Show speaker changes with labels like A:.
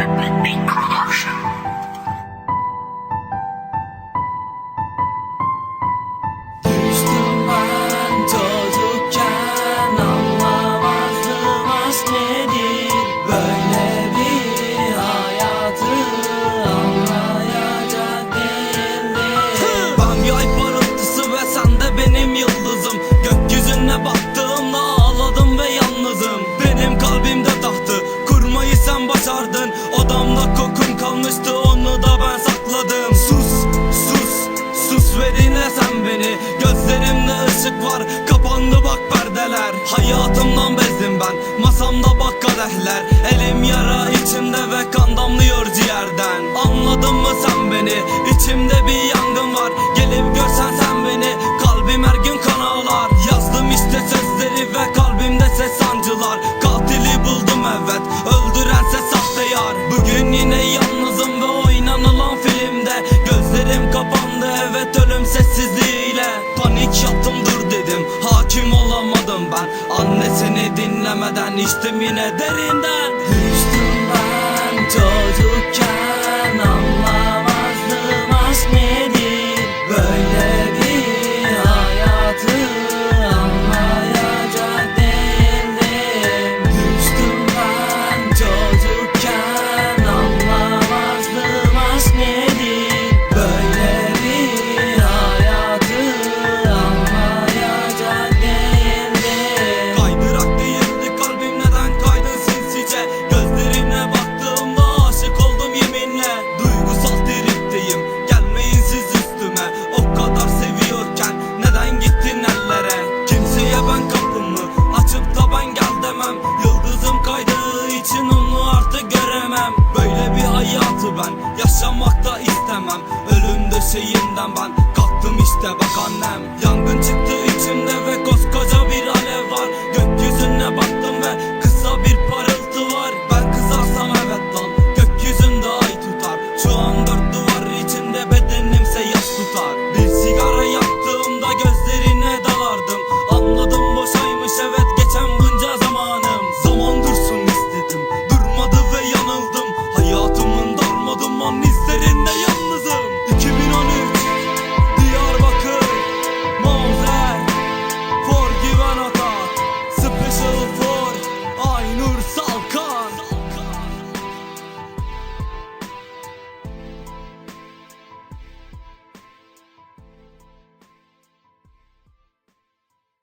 A: Big Production.
B: Kadehler Elim yara içimde ve kan damlıyor ciğerden. Anladın mı sen beni? İçimde bir yangın var. Gelip görsen sen beni kalbim her gün kan ağlar. Yazdım işte sözleri ve kalbimde ses sancılar. Katili buldum evet. Öldürense sahte yar Bugün yine yalnızım ve oynanılan filmde. Gözlerim kapandı evet ölüm sessizliğiyle içtim yine derinden. Düştüm ben çocukken anlamazdım ben yaşamak da istemem. Ölüm döşeğimden ben kalktım işte bak annem. Yangın